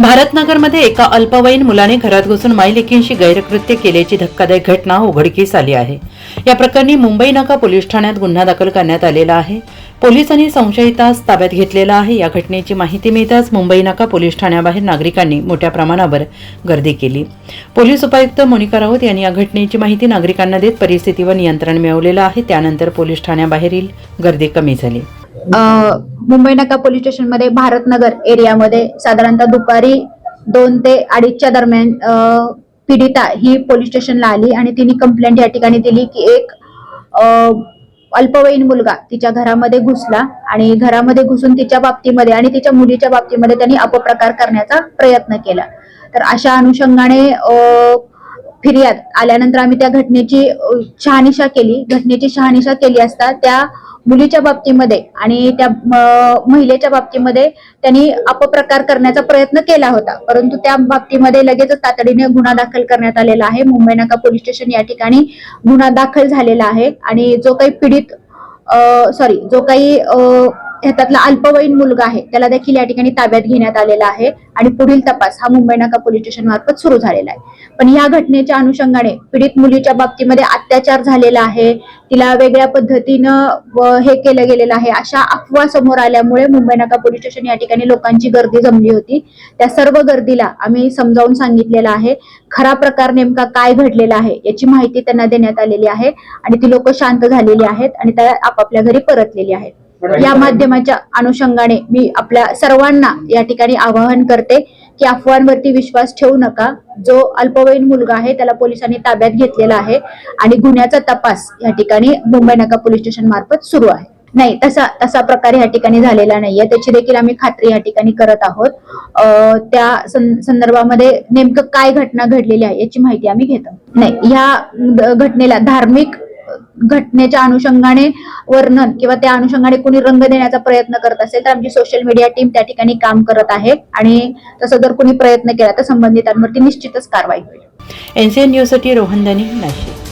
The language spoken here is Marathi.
भारतनगरमध्ये एका अल्पवयीन मुलाने घरात घुसून मायलेकींशी गैरकृत्य केल्याची धक्कादायक घटना उघडकीस आली आहे. या प्रकरणी मुंबई नाका पोलीस ठाण्यात गुन्हा दाखल करण्यात आलेला आहे. पोलिसांनी संशयितास ताब्यात घेतलेला आहे. या घटनेची माहिती मिळताच मुंबई नाका पोलीस ठाण्याबाहेर नागरिकांनी मोठ्या प्रमाणावर गर्दी केली. पोलीस उपायुक्त मोनिका राऊत यांनी या घटनेची माहिती नागरिकांना देत परिस्थितीवर नियंत्रण मिळवलेलं आहे. त्यानंतर पोलीस ठाण्याबाहेरील गर्दी कमी झाली. मुंबई नाका पोलीस स्टेशनमध्ये भारतनगर एरियामध्ये साधारणतः दुपारी दोन ते अडीचच्या दरम्यान पीडिता ही पोलीस स्टेशनला आली आणि तिने कंप्लेंट या ठिकाणी दिली की एक अल्पवयीन मुलगा तिच्या घरामध्ये घुसला आणि घरामध्ये घुसून तिच्या बाबतीमध्ये आणि तिच्या मुलीच्या बाबतीमध्ये त्यांनी अपप्रकार करण्याचा प्रयत्न केला. तर अशा अनुषंगाने फिर्याद आल्यानंतर आम्ही त्या घटनेची शहानिशा केली. घटनेची शहानिशा केली असता त्या मुलीच्या बाबतीमध्ये आणि त्या महिलेच्या बाबतीमध्ये त्यांनी अपप्रकार करण्याचा प्रयत्न केला होता. परंतु त्या बाबतीमध्ये लगेच तातडीने गुन्हा दाखल करण्यात आलेला आहे. मुंबई नाका पोलीस स्टेशन या ठिकाणी गुन्हा दाखल झालेला आहे. आणि जो काही पीडित सॉरी जो काही ह्याच्यातला अल्पवयीन मुलगा आहे त्याला देखील या ठिकाणी ताब्यात घेण्यात आलेला आहे आणि पुढील तपास हा मुंबई नाका पोलीस स्टेशन मार्फत सुरू झालेला आहे. पण या घटनेच्या अनुषंगाने पीडित मुलीच्या बाबतीमध्ये अत्याचार झालेला आहे तिला वेगळ्या पद्धतीनं हे केलं गेलेलं आहे. अशा अफवा समोर आल्यामुळे मुंबई नाका पोलीस स्टेशन या ठिकाणी लोकांची गर्दी जमली होती. त्या सर्व गर्दीला आम्ही समजावून सांगितलेलं आहे खरा प्रकार नेमका काय घडलेला आहे याची माहिती त्यांना देण्यात आलेली आहे आणि ती लोक शांत झालेली आहेत आणि त्या आपापल्या घरी परतलेली आहेत. या माध्यमाच्या अनुषंगाने मी आपल्या सर्वांना या ठिकाणी आवाहन करते की अफवांवरती विश्वास ठेवू नका. जो अल्पवयीन मुलगा आहे त्याला पोलिसांनी ताब्यात घेतलेला आहे आणि गुन्ह्याचा तपास या ठिकाणी मुंबई नाका पोलीस स्टेशन मार्फत सुरू आहे. नाही तसा तसा प्रकार या ठिकाणी झालेला नाहीये. त्याची देखील आम्ही खात्री या ठिकाणी करत आहोत. त्या संदर्भामध्ये नेमकं काय घटना घडलेली आहे याची माहिती आम्ही घेतो. नाही या घटनेला धार्मिक घटनेच्या अनुषंगाने वर्णन किंवा त्या अनुषंगाने कोणी रंग देण्याचा प्रयत्न करत असेल तर आमची सोशल मीडिया टीम त्या ठिकाणी काम करत आहे. आणि तसं जर कोणी प्रयत्न केला तर संबंधितांवरती निश्चितच कारवाई होईल. एनसीएन न्यूजसाठी रोहनदनी नाशिक.